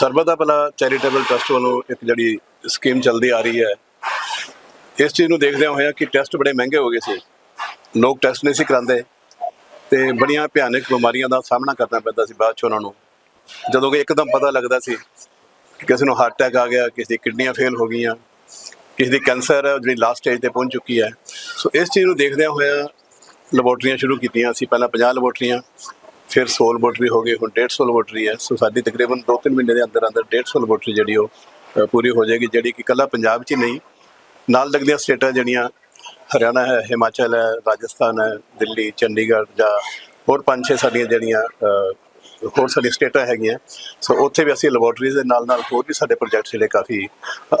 ਸਰਬਤ ਦਾ ਭਲਾ charitable trust ਵੱਲੋਂ ਇੱਕ ਜਿਹੜੀ ਸਕੀਮ ਚੱਲਦੀ ਆ ਰਹੀ ਹੈ, ਇਸ ਚੀਜ਼ ਨੂੰ ਦੇਖਦਿਆਂ ਹੋਇਆ ਕਿ ਟੈਸਟ ਬੜੇ ਮਹਿੰਗੇ ਹੋ ਗਏ ਸੀ। ਲੋਕ ਟੈਸਟ ਨਹੀਂ ਸੀ ਕਰਾਉਂਦੇ ਤੇ ਬੜੀਆਂ ਭਿਆਨਕ ਬਿਮਾਰੀਆਂ ਦਾ ਸਾਹਮਣਾ ਕਰਨਾ ਪੈਂਦਾ ਸੀ ਬਾਅਦ ਚ ਉਹਨਾਂ ਨੂੰ। ਜਦੋਂ ਕਿ ਇੱਕਦਮ ਪਤਾ ਲੱਗਦਾ ਸੀ ਕਿ ਕਿਸੇ ਨੂੰ ਹਾਰਟ ਅਟੈਕ ਆ ਗਿਆ, ਕਿਸੇ ਦੀ ਕਿਡਨੀਆਂ ਫੇਲ ਹੋ ਗਈਆਂ, ਕਿਸੇ ਦੀ ਕੈਂਸਰ ਹੈ ਜਿਹੜੀ ਲਾਸਟ ਸਟੇਜ ਤੇ ਪਹੁੰਚ ਚੁੱਕੀ ਹੈ। ਸੋ ਇਸ ਚੀਜ਼ ਨੂੰ ਦੇਖਦਿਆਂ ਹੋਇਆ ਲੈਬੋਰਟਰੀਆਂ ਸ਼ੁਰੂ ਕੀਤੀਆਂ ਸੀ, ਪਹਿਲਾਂ 50 ਲੈਬੋਰਟਰੀਆਂ ਫਿਰ 100 ਲੈਬੋਰਟਰੀ ਹੋ ਗਈ, ਹੁਣ 150 ਲੈਬੋਰਟਰੀ ਹੈ। ਸੋ ਸਾਡੀ ਤਕਰੀਬਨ 2-3 ਮਹੀਨੇ ਦੇ ਅੰਦਰ ਅੰਦਰ 150 ਲੈਬੋਰਟਰੀ ਜਿਹੜੀ ਉਹ ਪੂਰੀ ਹੋ ਜਾਏਗੀ, ਜਿਹੜੀ ਕਿ ਕੱਲਾ ਪੰਜਾਬ 'ਚ ਹੀ ਨਹੀਂ, ਨਾਲ ਲੱਗਦੀਆਂ ਸਟੇਟਾਂ ਜਿਹੜੀਆਂ, ਹਰਿਆਣਾ ਹੈ, ਹਿਮਾਚਲ ਹੈ, ਰਾਜਸਥਾਨ ਹੈ, ਦਿੱਲੀ, ਚੰਡੀਗੜ੍ਹ ਜਾਂ ਹੋਰ ਪੰਜ ਛੇ ਸਾਡੀਆਂ ਜਿਹੜੀਆਂ ਹੋਰ ਸਾਡੀਆਂ ਸਟੇਟਾਂ ਹੈਗੀਆਂ। ਸੋ ਉੱਥੇ ਵੀ ਅਸੀਂ ਲੈਬੋਰਟਰੀਜ਼ ਦੇ ਨਾਲ ਨਾਲ ਹੋਰ ਵੀ ਸਾਡੇ ਪ੍ਰੋਜੈਕਟ ਜਿਹੜੇ ਕਾਫੀ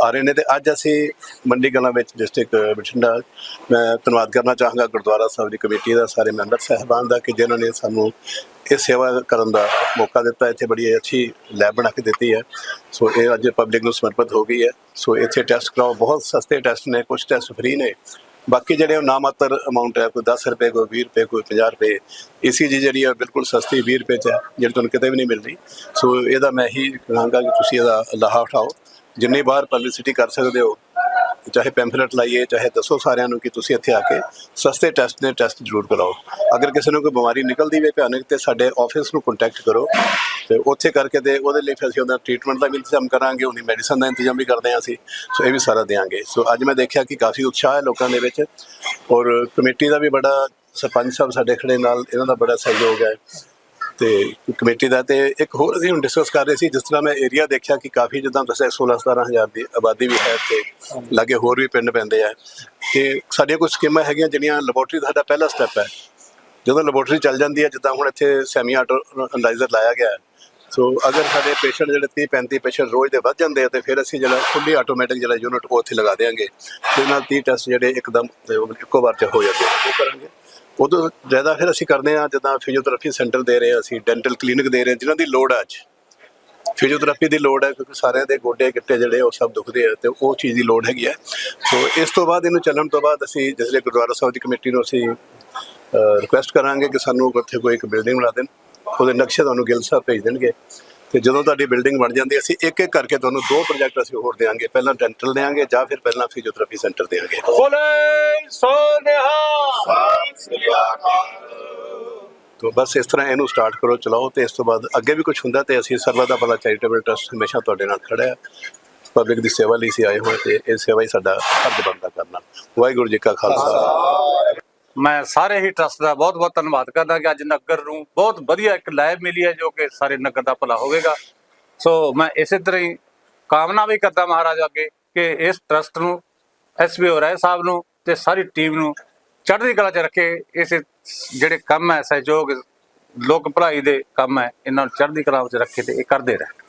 ਆ ਰਹੇ ਨੇ ਤੇ ਅੱਜ ਅਸੀਂ ਮੰਡੀ ਗਲਾਂ ਵਿੱਚ ਡਿਸਟ੍ਰਿਕਟ ਬਠਿੰਡਾ, ਮੈਂ ਧੰਨਵਾਦ ਕਰਨਾ ਚਾਹਾਂਗਾ ਗੁਰਦੁਆਰਾ ਸਾਹਿਬ ਦੀ ਕਮੇਟੀ ਦਾ, ਸਾਰੇ ਮੈਂਬਰ ਸਹਿਬਾਨ ਦਾ ਕਿ ਜਿਨ੍ਹਾਂ ਨੇ ਸਾਨੂੰ ਇਹ ਸੇਵਾ ਕਰਨ ਦਾ ਮੌਕਾ ਦਿੱਤਾ, ਇੱਥੇ ਬੜੀ ਅੱਛੀ ਲੈਬ ਬਣਾ ਕੇ ਦਿੱਤੀ ਹੈ। ਸੋ ਇਹ ਅੱਜ ਪਬਲਿਕ ਨੂੰ ਸਮਰਪਿਤ ਹੋ ਗਈ ਹੈ। ਸੋ ਇੱਥੇ ਟੈਸਟ ਕਰਾਓ, ਬਹੁਤ ਸਸਤੇ ਟੈਸਟ ਨੇ ਕੁਝ ਟੈਸਟ ਫ੍ਰੀ ਨੇ। ਬਾਕੀ ਜਿਹੜੇ ਉਹ ਨਾਮਾਤਰ ਅਮਾਉਂਟ ਹੈ, ਕੋਈ 10 ਰੁਪਏ, ਕੋਈ 20 ਰੁਪਏ, ਕੋਈ 50 ਰੁਪਏ ECG ਜਿਹੜੀ ਹੈ ਬਿਲਕੁਲ ਸਸਤੀ 20 ਰੁਪਏ ਚ ਹੈ, ਜਿਹੜੀ ਤੁਹਾਨੂੰ ਕਿਤੇ ਵੀ ਨਹੀਂ ਮਿਲਦੀ। ਸੋ ਇਹਦਾ ਮੈਂ ਹੀ ਕਹਾਂਗਾ ਕਿ ਤੁਸੀਂ ਇਹਦਾ ਲਾਹਾ ਉਠਾਓ। ਜਿੰਨੀ ਬਾਹਰ ਪਬਲਿਸਿਟੀ ਕਰ ਸਕਦੇ ਹੋ ਚਾਹੇ ਪੈਂਫਲੇਟ ਲਾਈਏ, ਚਾਹੇ ਦੱਸੋ ਸਾਰਿਆਂ ਨੂੰ ਕਿ ਤੁਸੀਂ ਇੱਥੇ ਆ ਕੇ ਸਸਤੇ ਟੈਸਟ ਨੇ ਟੈਸਟ ਜ਼ਰੂਰ ਕਰਾਓ। ਅਗਰ ਕਿਸੇ ਨੂੰ ਕੋਈ ਬਿਮਾਰੀ ਨਿਕਲਦੀ ਵੇ ਭਿਆਨਕ, ਤੇ ਸਾਡੇ ਆਫਿਸ ਨੂੰ ਕੰਟੈਕਟ ਕਰੋ। ਤੇ ਉੱਥੇ ਕਰਕੇ ਤੇ ਉਹਦੇ ਲਈ ਫਿਰ ਅਸੀਂ ਉਹਦਾ ਟ੍ਰੀਟਮੈਂਟ ਦਾ ਵੀ ਇੰਤਜ਼ਾਮ ਕਰਾਂਗੇ, ਉਹਦੀ ਮੈਡੀਸਨ ਦਾ ਇੰਤਜ਼ਾਮ ਵੀ ਕਰਦੇ ਹਾਂ ਅਸੀਂ। ਸੋ ਇਹ ਵੀ ਸਾਰਾ ਦੇਵਾਂਗੇ ਸੋ ਅੱਜ ਮੈਂ ਦੇਖਿਆ ਕਿ ਕਾਫੀ ਉਤਸ਼ਾਹ ਹੈ ਲੋਕਾਂ ਦੇ ਵਿੱਚ ਔਰ ਕਮੇਟੀ ਦਾ ਵੀ ਬੜਾ ਸਰਪੰਚ ਸਾਹਿਬ ਸਾਡੇ ਖੜੇ ਨਾਲ, ਇਹਨਾਂ ਦਾ ਬੜਾ ਸਹਿਯੋਗ ਹੈ। ਤੇ ਕਮੇਟੀ ਦਾ ਤੇ ਇੱਕ ਹੋਰ ਅਸੀਂ ਹੁਣ ਡਿਸਕਸ ਕਰ ਰਹੇ ਸੀ ਜਿਸ ਤਰ੍ਹਾਂ ਮੈਂ ਏਰੀਆ ਦੇਖਿਆ ਕਿ ਕਾਫੀ ਜਿੱਦਾਂ ਦੱਸਿਆ 16 17000 ਦੀ ਆਬਾਦੀ ਵੀ ਹੈ ਤੇ ਲਾਗੇ ਹੋਰ ਵੀ ਪਿੰਡ ਪੈਂਦੇ ਆ। ਤੇ ਸਾਡੀਆਂ ਕੁਝ ਸਕੀਮਾਂ ਹੈਗੀਆਂ ਜਿਹੜੀਆਂ ਲੈਬੋਰਟਰੀ ਦਾ ਸਾਡਾ ਪਹਿਲਾ ਸਟੈਪ ਹੈ। ਜਦੋਂ ਲੈਬੋਰਟਰੀ ਚੱਲ ਜਾਂਦੀ ਹੈ ਜਿੱਦਾਂ ਹੁਣ ਇੱਥੇ ਸੈਮੀ ਆਟੋ ਅਨਲਾਈਜ਼ਰ ਲਾਇਆ ਗਿਆ ਸੋ ਅਗਰ ਸਾਡੇ ਪੇਸ਼ੈਂਟ ਜਿਹੜੇ 30 35 ਪੇਸ਼ੈਂਟ ਰੋਜ਼ ਦੇ ਵੱਧ ਜਾਂਦੇ ਆ ਤੇ ਫਿਰ ਅਸੀਂ ਜਿਹੜਾ ਫੁੱਲੀ ਆਟੋਮੈਟਿਕ ਜਿਹੜਾ ਯੂਨਿਟ ਉਹ ਉੱਥੇ ਲਗਾ ਦੇਵਾਂਗੇ ਤੇ ਨਾਲ 30 ਟੈਸਟ ਜਿਹੜੇ ਇੱਕਦਮ ਇੱਕੋ ਵਾਰ ਚ ਹੋ ਜਾਂਦੇ ਆ। ਉਹ ਕਰਾਂਗੇ। ਉਦੋਂ ਜ਼ਿਆਦਾ ਫਿਰ ਅਸੀਂ ਕਰਦੇ ਆ ਜਿੱਦਾਂ ਫਿਜ਼ੀਓਥੈਰੇਪੀ ਸੈਂਟਰ ਦੇ ਰਹੇ ਹਾਂ ਅਸੀਂ ਡੈਂਟਲ ਕਲੀਨਿਕ ਦੇ ਰਹੇ ਹਾਂ, ਜਿਨ੍ਹਾਂ ਦੀ ਲੋੜ ਹੈ ਅੱਜ। ਫਿਜ਼ੀਓਥੈਰੇਪੀ ਦੀ ਲੋੜ ਹੈ ਕਿਉਂਕਿ ਸਾਰਿਆਂ ਦੇ ਗੋਡੇ ਗਿੱਟੇ ਜਿਹੜੇ ਉਹ ਸਭ ਦੁਖਦੇ ਆ ਤੇ ਉਹ ਚੀਜ਼ ਦੀ ਲੋੜ ਹੈਗੀ ਹੈ ਸੋ ਇਸ ਤੋਂ ਬਾਅਦ ਇਹਨੂੰ ਚੱਲਣ ਤੋਂ ਬਾਅਦ ਅਸੀਂ ਜਿਸ ਲਈ ਗੁਰਦੁਆਰਾ ਸਾਹਿਬ ਦੀ ਕਮੇਟੀ ਨੂੰ ਅਸੀਂ ਰਿਕੁਐਸਟ ਕਰਾਂਗੇ ਕਿ ਸਾਨੂੰ ਉੱਥੇ ਕੋਈ ਇੱਕ ਬਿਲਡਿੰਗ ਬਣਾ ਦੇਣ। ਉਹਦੇ ਨਕਸ਼ੇ ਤੁਹਾਨੂੰ ਗਿੱਲ ਸਾਹਿਬ ਭੇਜ ਦੇਣਗੇ। ਤੇ ਜਦੋਂ ਤੁਹਾਡੀ ਬਿਲਡਿੰਗ ਬਣ ਜਾਂਦੀ ਅਸੀਂ ਇੱਕ ਇੱਕ ਕਰਕੇ ਤੁਹਾਨੂੰ ਦੋ ਪ੍ਰੋਜੈਕਟ ਅਸੀਂ ਹੋਰ ਦੇਵਾਂਗੇ ਪਹਿਲਾਂ ਡੈਂਟਲ ਦੇਵਾਂਗੇ ਜਾਂ ਫਿਰ ਪਹਿਲਾਂ ਫਿਜ਼ੀਓਥੈਰੇਪੀ ਸੈਂਟਰ ਦੇਵਾਂਗੇ ਸੋਨਿਹਾ ਤੋ ਬਸ ਇਸ ਤਰ੍ਹਾਂ ਇਹਨੂੰ ਸਟਾਰਟ ਕਰੋ ਚਲਾਓ ਤੇ ਇਸ ਤੋਂ ਬਾਅਦ ਅੱਗੇ ਵੀ ਕੁਝ ਹੁੰਦਾ ਤੇ ਅਸੀਂ ਸਰਵਾ ਦਾ ਭਲਾ ਚੈਰੀਟੇਬਲ ਟਰਸਟ ਹਮੇਸ਼ਾ ਤੁਹਾਡੇ ਨਾਲ ਖੜਾ ਹੈ। ਪਬਲਿਕ ਦੀ ਸੇਵਾ ਲਈ ਸੀ ਆਏ ਹੋਏ ਤੇ ਇਹ ਸੇਵਾ ਹੀ ਸਾਡਾ ਫਰਜ਼ ਬਣਦਾ ਕਰਨਾ। ਵਾਹਿਗੁਰੂ ਜੀ ਕਾ ਖਾਲਸਾ। ਮੈਂ ਸਾਰੇ ਹੀ ਟਰਸਟ ਦਾ ਬਹੁਤ ਬਹੁਤ ਧੰਨਵਾਦ ਕਰਦਾ ਕਿ ਅੱਜ ਨਗਰ ਨੂੰ ਬਹੁਤ ਵਧੀਆ ਇੱਕ ਲਾਇਬ ਮਿਲੀ ਹੈ ਜੋ ਕਿ ਸਾਰੇ ਨਗਰ ਦਾ ਭਲਾ ਹੋਵੇਗਾ। ਸੋ ਮੈਂ ਇਸੇ ਤਰ੍ਹਾਂ ਹੀ ਕਾਮਨਾ ਵੀ ਕਰਦਾ ਮਹਾਰਾਜ ਅੱਗੇ ਕਿ ਇਸ ਟਰਸਟ ਨੂੰ ਐਸਪੀ ਰਾਏ ਸਾਹਿਬ ਨੂੰ ਤੇ ਸਾਰੀ ਟੀਮ ਨੂੰ ਚੜ੍ਹਦੀ ਕਲਾ 'ਚ ਰੱਖੇ। ਇਸ ਜਿਹੜੇ ਕੰਮ ਹੈ ਸਹਿਯੋਗ, ਲੋਕ ਭਲਾਈ ਦੇ ਕੰਮ ਹੈ, ਇਹਨਾਂ ਨੂੰ ਚੜ੍ਹਦੀ ਕਲਾ 'ਚ ਰੱਖੇ ਤੇ ਇਹ ਕਰਦੇ ਰਹਿਣ